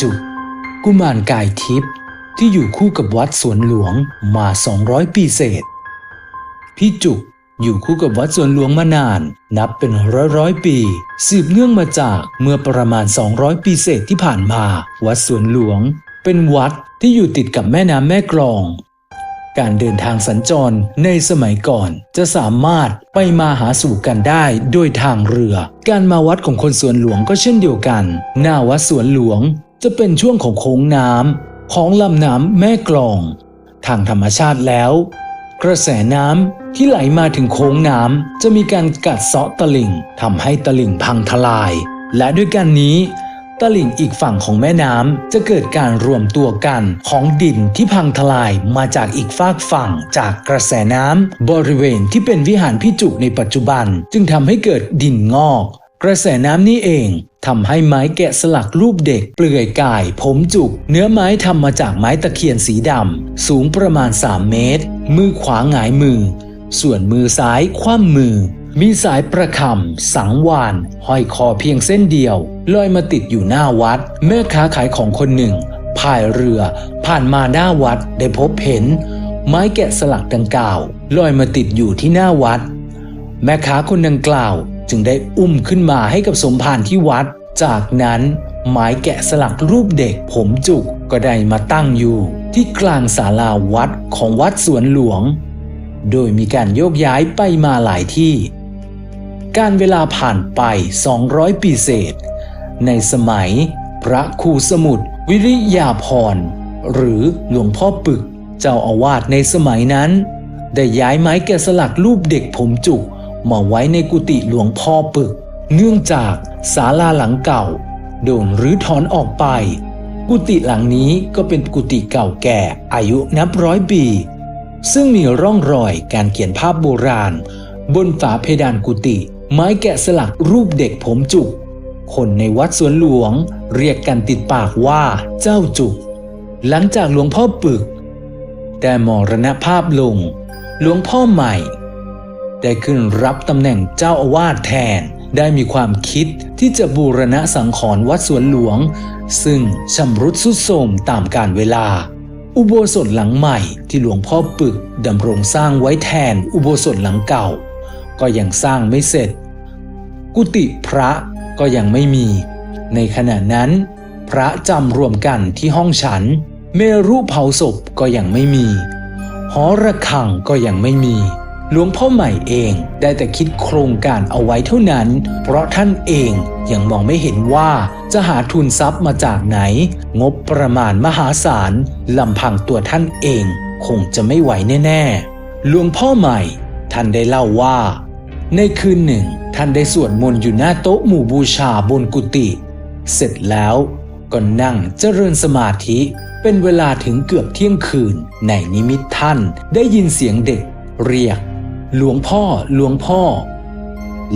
จุกุมารกายทิพย์ที่อยู่คู่กับวัดสวนหลวงมา 200 ปีเศษ พี่จุกอยู่คู่กับวัดสวนหลวงมานาน นับเป็นร้อยร้อยปี สืบเนื่องมาจากเมื่อประมาณ 200 ปีเศษที่ผ่านมา วัดสวนหลวง เป็นวัดที่อยู่ติดกับแม่น้ำแม่กลอง การเดินทางสัญจรในสมัยก่อน จะสามารถไปมาหาสู่กันได้โดยทางเรือ การมาวัดของคนสวนหลวงก็เช่นเดียวกัน หน้าวัดสวนหลวง จะเป็นช่วงของโค้งน้ำของลำน้ำแม่กลอง ทางธรรมชาติแล้ว กระแสน้ำที่ไหลมาถึงโค้งน้ำจะมีการกัดเซาะตลิ่งทำให้ตลิ่งพังทลาย และด้วยกันนี้ตลิ่งอีกฝั่งของแม่น้ำจะเกิดการรวมตัวกันของดินที่พังทลายมาจากอีกฝากฝั่งจากกระแสน้ำบริเวณที่เป็นวิหารพิจุในปัจจุบัน จึงทำให้เกิดดินงอก กระแสน้ำนี้เอง ทำให้ไม้แกะสลักรูปเด็ก เปลือยกาย ผมจุก เนื้อไม้ทำมาจากไม้ตะเคียนสีดำ สูงประมาณ 3 เมตร มือขวาหงายมือ ส่วนมือซ้ายคว่ำมือ มีสายประคำสังวาน ห้อยคอเพียงเส้นเดียว ลอยมาติดอยู่หน้าวัด แม่ค้าขายของคนหนึ่งพายเรือ ผ่านมาหน้าวัดได้พบเห็น ไม้แกะสลักดังกล่าว ลอยมาติดอยู่ที่หน้าวัด แม่ค้าคนดังกล่าว จึงได้อุ้มขึ้นมาให้กับสมภารที่วัด จากนั้นไม้แกะสลักรูปเด็กผมจุกก็ได้มาตั้งอยู่ ที่กลางศาลาวัดของวัดสวนหลวง โดยมีการโยกย้ายไปมาหลายที่ การเวลาผ่านไป 200 ปีเศษ ในสมัยพระครูสมุทรวิริยาพรหรือหลวงพ่อปึก เจ้าอาวาสในสมัยนั้น ได้ย้ายไม้แกะสลักรูปเด็กผมจุก มาไว้ในกุฏิหลวงพ่อปึก เนื่องจากศาลาหลังเก่า โดนรื้อถอนออกไป กุฏิหลังนี้ก็เป็นกุฏิเก่าแก่อายุนับร้อยปี ซึ่งมีร่องรอยการเขียนภาพโบราณ บนฝาเพดานกุฏิไม้แกะสลักรูปเด็กผมจุก คนในวัดสวนหลวงเรียกกันติดปากว่าเจ้าจุก หลังจากหลวงพ่อปึกได้มรณภาพลง หลวงพ่อใหม่ ได้ขึ้นรับตำแหน่งเจ้าอาวาสแทน ได้มีความคิดที่จะบูรณะสังขรณ์วัดสวนหลวง ซึ่งชำรุดทรุดโทรมตามกาลเวลา อุโบสถหลังใหม่ที่หลวงพ่อปึกดำรงสร้างไว้แทนอุโบสถหลังเก่า ก็ยังสร้างไม่เสร็จ กุฏิพระก็ยังไม่มี ในขณะนั้น พระจำรวมกันที่ห้องฉัน เมรุเผาศพก็ยังไม่มี หอระฆังก็ยังไม่มี หลวงพ่อใหม่เองได้แต่คิดโครงการเอาไว้เท่านั้น เพราะท่านเองยังมองไม่เห็นว่าจะหาทุนทรัพย์มาจากไหน งบประมาณมหาศาลลำพังตัวท่านเองคงจะไม่ไหวแน่ๆ หลวงพ่อใหม่ท่านได้เล่าว่า ในคืนหนึ่ง ท่านได้สวดมนต์อยู่หน้าโต๊ะหมู่บูชาบนกุฏิเสร็จแล้วก็นั่งเจริญสมาธิเป็นเวลาถึงเกือบเที่ยงคืน ในนิมิตท่านได้ยินเสียงเด็กเรียก หลวงพ่อหลวงพ่อ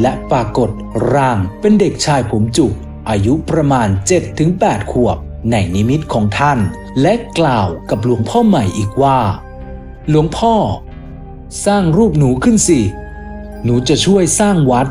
และปรากฏร่างเป็นเด็กชายผมจุก อายุประมาณ 7-8 ขวบ ในนิมิตของท่าน และกล่าวกับหลวงพ่อใหม่อีกว่า หลวงพ่อ สร้างรูปหนูขึ้นสิ หนูจะช่วยสร้างวัด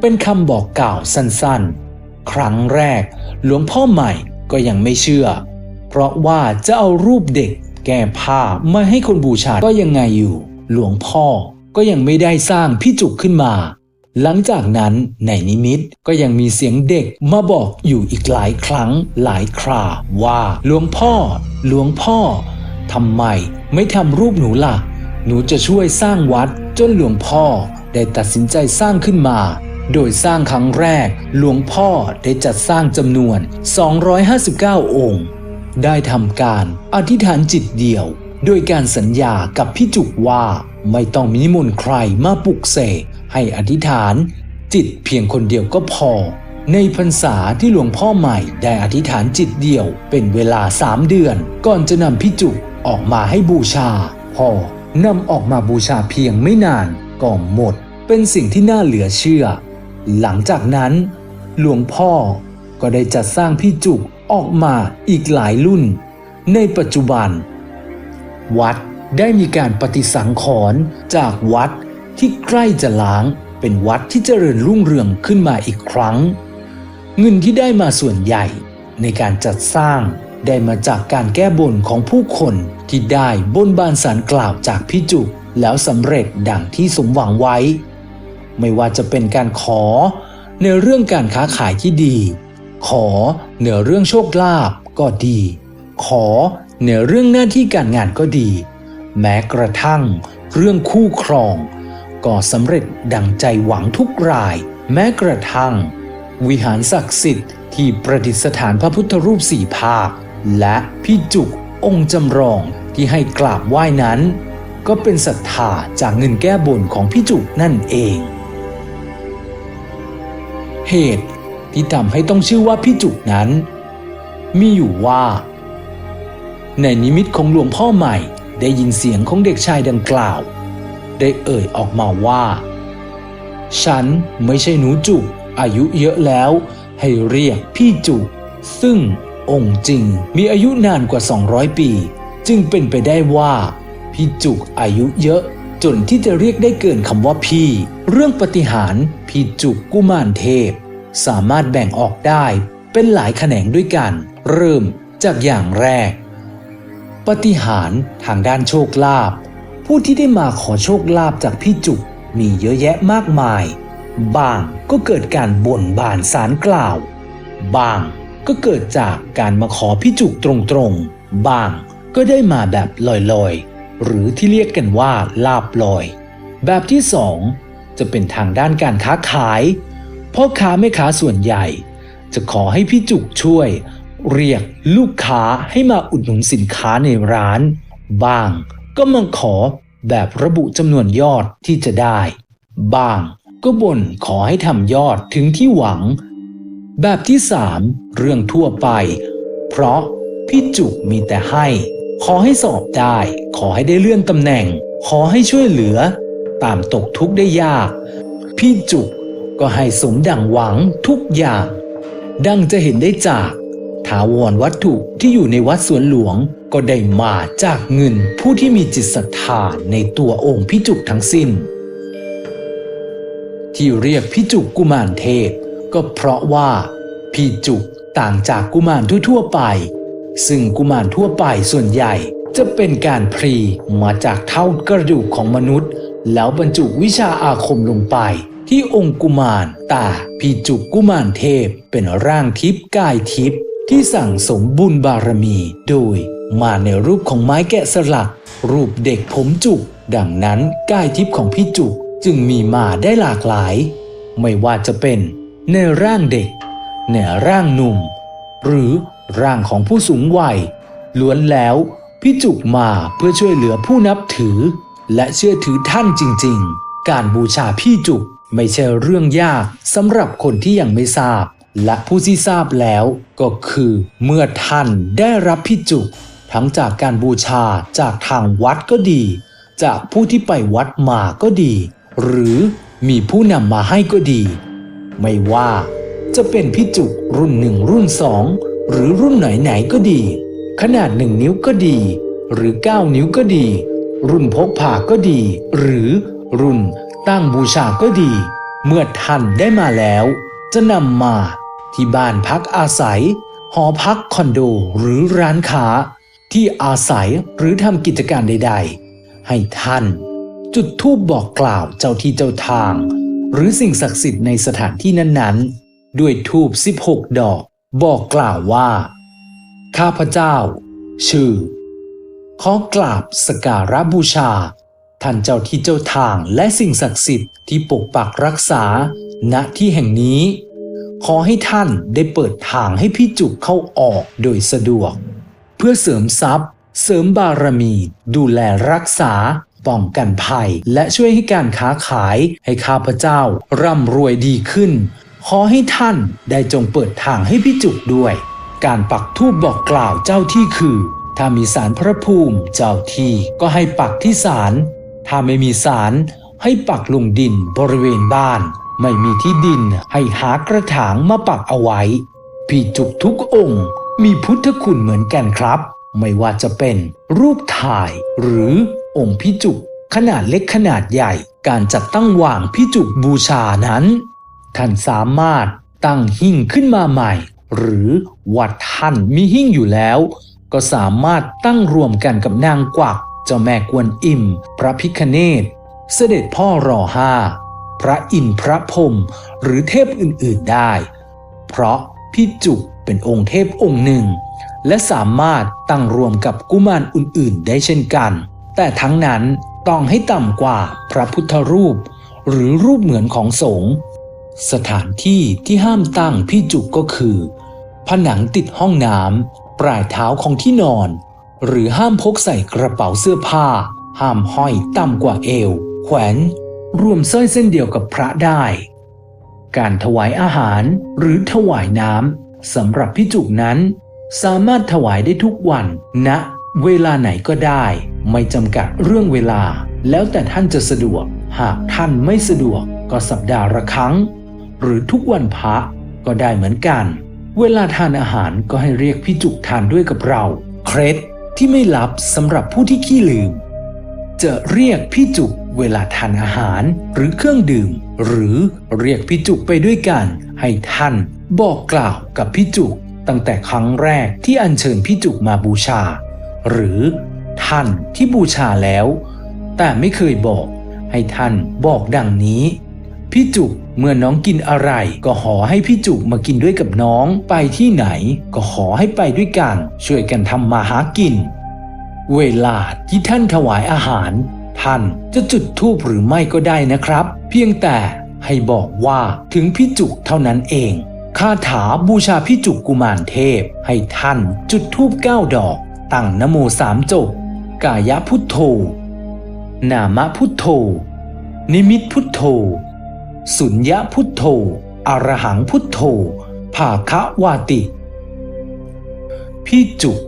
เป็นคำบอกกล่าวสั้นๆ ครั้งแรก หลวงพ่อใหม่ก็ยังไม่เชื่อ เพราะว่าจะเอารูปเด็กแก้ผ้ามาให้คนบูชาก็ยังไงอยู่ หลวงพ่อ ก็ยังไม่ได้สร้างพี่จุกขึ้นมา หลังจากนั้นในนิมิตก็ยังมีเสียงเด็กมาบอกอยู่อีกหลายครั้งหลายครา ว่าหลวงพ่อ หลวงพ่อทำไมไม่ทำรูปหนูล่ะ หนูจะช่วยสร้างวัดจนหลวงพ่อได้ตัดสินใจสร้างขึ้นมา โดยสร้างครั้งแรก หลวงพ่อได้จัดสร้างจำนวน 259 องค์ ได้ทำการอธิษฐานจิตเดียว โดยการสัญญากับพี่จุกว่า ไม่ต้องมีนิมนต์ใครมาปลุกเสกให้อธิษฐาน จิตเพียงคนเดียวก็พอ ในพรรษาที่หลวงพ่อใหม่ได้อธิษฐานจิตเดียวเป็นเวลาสามเดือน ก่อนจะนำพี่จุออกมาให้บูชา พอนำออกมาบูชาเพียงไม่นานก็หมด เป็นสิ่งที่น่าเหลือเชื่อ หลังจากนั้น หลวงพ่อก็ได้จัดสร้างพี่จุกออกมาอีกหลายรุ่น ในปัจจุบัน วัด ได้มีการปฏิสังขรณ์จากวัดที่ใกล้จะล้างเป็นวัดที่เจริญรุ่งเรืองขึ้นมาอีกครั้ง เงินที่ได้มาส่วนใหญ่ ในการจัดสร้างได้มาจากการแก้บนของผู้คนที่ได้บนบานสารกล่าวจากพี่จุแล้วสำเร็จดังที่สมหวังไว้ ไม่ว่าจะเป็นการขอ ในเรื่องการค้าขายที่ดี ขอเหนือเรื่องโชคลาภก็ดี ขอเหนือเรื่องหน้าที่การงานก็ดี แม้กระทั่งเรื่องคู่ครอง ก็สำเร็จดังใจหวังทุกราย แม้กระทั่ง วิหารศักดิ์สิทธิ์ที่ประดิษฐานพระพุทธรูปสี่ภาค และพี่จุกองค์จำลองที่ให้กราบไหว้นั้น ก็เป็นศรัทธาจากเงินแก้บนของพี่จุกนั่นเอง เหตุที่ทำให้ต้องชื่อว่าพี่จุกนั้น มีอยู่ว่า ในนิมิตของหลวงพ่อใหม่ ได้ยินเสียงของเด็กชายดังกล่าว ได้เอ่ยออกมาว่า ฉันไม่ใช่หนูจุกอายุเยอะแล้ว ให้เรียกพี่จุกซึ่งองค์จริงมีอายุนานกว่า 200 ปี จึงเป็นไปได้ว่า พี่จุกอายุเยอะจนที่จะเรียกได้เกินคำว่าพี่ เรื่องปฏิหารพี่จุกกุมารเทพ สามารถแบ่งออกได้เป็นหลายแขนงด้วยกัน เริ่มจากอย่างแรก ปฏิหารทางด้านโชคลาภผู้ที่ได้มาขอโชคลาภจากพี่จุกมีเยอะแยะมากมาย บางก็เกิดการบ่นบานสารกล่าว บางก็เกิดจากการมาขอพี่จุกตรงๆ บางก็ได้มาแบบลอยๆ หรือที่เรียกกันว่าลาบลอย แบบที่สองจะเป็นทางด้านการค้าขายพ่อค้าแม่ค้าส่วนใหญ่ จะขอให้พี่จุกช่วย เรียกลูกค้าให้มาอุดหนุนสินค้าในร้าน บ้าง ก็มาขอแบบระบุจำนวนยอดที่จะได้ บ้าง ก็บ่นขอให้ทำยอดถึงที่หวัง แบบที่สามเรื่องทั่วไป เพราะพี่จุกมีแต่ให้ ขอให้สอบได้ ขอให้ได้เลื่อนตำแหน่ง ขอให้ช่วยเหลือ ตามตกทุกข์ได้ยาก พี่จุกก็ให้สมดังหวังทุกอย่าง ดังจะเห็นได้จาก ถาวรวัตถุที่อยู่ในวัดสวนหลวง ก็ได้มาจากเงินผู้ที่มีจิตศรัทธาในตัวองค์พี่จุกทั้งสิ้น ที่เรียกพี่จุกกุมารเทพ ก็เพราะว่าพี่จุกต่างจากกุมารทั่วๆไป ซึ่งกุมารทั่วไปส่วนใหญ่จะเป็นการพรีมาจากเท่ากระดูกของมนุษย์ แล้วบรรจุวิชาอาคมลงไป ที่องค์กุมารตาพีจุกกุมารเทพ เป็นร่างทิพย์กายทิพย์ ที่สั่งสมบุญบารมี โดยมาในรูปของไม้แกะสลัก รูปเด็กผมจุก ดังนั้นกายทิพย์ของพี่จุกจึงมีมาได้หลากหลาย ไม่ว่าจะเป็นในร่างเด็ก ในร่างหนุ่ม หรือร่างของผู้สูงวัย ล้วนแล้วพี่จุกมาเพื่อช่วยเหลือผู้นับถือ และเชื่อถือท่านจริง ๆ การบูชาพี่จุกไม่ใช่เรื่องยากสำหรับคนที่ยังไม่ทราบ และผู้ที่ทราบแล้วก็คือ เมื่อท่านได้รับพี่จุกทั้งจากการบูชาจากทางวัดก็ดี จากผู้ที่ไปวัดมาก็ดี หรือมีผู้นำมาให้ก็ดี ไม่ว่าจะเป็นพี่จุกรุ่นหนึ่งรุ่นสองหรือรุ่นไหนๆก็ดี ขนาดหนึ่งนิ้วก็ดี หรือ 9 นิ้วก็ดี รุ่นพกพาก็ดี หรือรุ่นตั้งบูชาก็ดี เมื่อท่านได้มาแล้ว จะนำมา ที่บ้านพักอาศัย หอพักคอนโดหรือร้านค้า ที่อาศัยหรือทำกิจการใด ๆ ให้ท่าน จุดธูปบอกกล่าวเจ้าที่เจ้าทาง หรือสิ่งศักดิ์สิทธิ์ในสถานที่นั้นๆ ด้วยธูป 16 ดอก บอกกล่าวว่า ข้าพเจ้า ชื่อ ขอกราบสการะบูชาท่านเจ้าที่เจ้าทางและสิ่งศักดิ์สิทธิ์ที่ปกปักรักษา ณที่แห่งนี้ ขอให้ท่านได้เปิดทางให้พี่จุกเข้าออกโดยสะดวก เพื่อเสริมทรัพย์ เสริมบารมี ดูแลรักษา ป้องกันภัย และช่วยให้การค้าขายให้ข้าพเจ้า ร่ำรวยดีขึ้น ขอให้ท่านได้จงเปิดทางให้พี่จุกด้วย การปักธูปบอกกล่าวเจ้าที่คือ ถ้ามีสารพระภูมิเจ้าที่ก็ให้ปักที่ศาลถ้าไม่มีศาลให้ปักลงดินบริเวณบ้าน ไม่มีที่ดินให้หากระถางมาปักเอาไว้ พี่จุกทุกองค์มีพุทธคุณเหมือนกันครับ ไม่ว่าจะเป็นรูปถ่ายหรือองค์พี่จุกขนาดเล็กขนาดใหญ่ การจัดตั้งวางพี่จุกบูชานั้น ท่านสามารถตั้งหิ้งขึ้นมาใหม่ หรือวัดท่านมีหิ้งอยู่แล้ว ก็สามารถตั้งรวมกันกับนางกวักเจ้าแม่กวนอิม พระพิคเนศเสด็จพ่อรอห้า พระอินทร์พระพรหมหรือเทพอื่นๆได้ เพราะพี่จุกเป็นองค์เทพองค์หนึ่ง และสามารถตั้งรวมกับกุมารอื่นๆ ได้เช่นกัน แต่ทั้งนั้นต้องให้ต่ำกว่าพระพุทธรูป หรือรูปเหมือนของสงฆ์สถานที่ที่ห้ามตั้งพี่จุกก็คือ ผนังติดห้องน้ำปลายเท้าของที่นอน หรือห้ามพกใส่กระเป๋าเสื้อผ้า ห้ามห้อยต่ำกว่าเอว แขวน รวมสร้อยเส้นเดียวกับพระได้ การถวายอาหารหรือถวายน้ำสำหรับพิจุกนั้น สามารถถวายได้ทุกวันณนะเวลาไหนก็ได้ ไม่จำกัดเรื่องเวลา แล้วแต่ท่านจะสะดวก หากท่านไม่สะดวกก็สัปดาห์ละครั้ง หรือทุกวันพระก็ได้เหมือนกัน เวลาทานอาหารก็ให้เรียกพี่จุกทานด้วยกับเรา เคล็ดที่ไม่ลับสำหรับผู้ที่ขี้ลืม จะเรียกพี่จุกเวลาทานอาหารหรือเครื่องดื่ม หรือเรียกพี่จุกไปด้วยกัน ให้ท่านบอกกล่าวกับพี่จุกตั้งแต่ครั้งแรกที่อัญเชิญพี่จุกมาบูชา หรือท่านที่บูชาแล้ว แต่ไม่เคยบอก ให้ท่านบอกดังนี้ พี่จุกเมื่อน้องกินอะไร ก็ขอให้พี่จุกมากินด้วยกับน้องไปที่ไหน ก็ขอให้ไปด้วยกัน ช่วยกันทำมาหากิน เวลาที่ท่านถวายอาหาร ท่านจะจุดธูปหรือไม่ก็ได้นะครับ เพียงแต่ให้บอกว่าถึงพี่จุกเท่านั้นเองคาถาบูชาพี่จุกกุมารเทพ ให้ท่านจุดธูปเก้าดอก ตั้งนโมสามจบ กายพุทโธ นามพุทโธ นิมิตพุทโธ สุญญพุทโธอรหังพุทโธภาคะวาติพี่จุก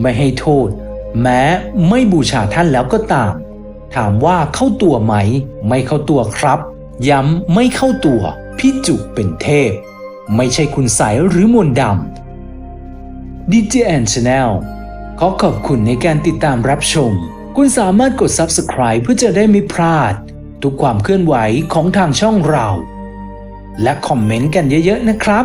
ไม่ให้โทษ แม้ไม่บูชาท่านแล้วก็ตาม ถามว่าเข้าตัวไหม ไม่เข้าตัวครับ ย้ำไม่เข้าตัวพี่จุเป็นเทพ ไม่ใช่คุณใสยหรือมนต์ดำ DJ and Channel ขอขอบคุณในการติดตามรับชม คุณสามารถกด Subscribe เพื่อจะได้ไม่พลาด ทุกความเคลื่อนไหวของทางช่องเรา และคอมเมนต์กันเยอะๆนะครับ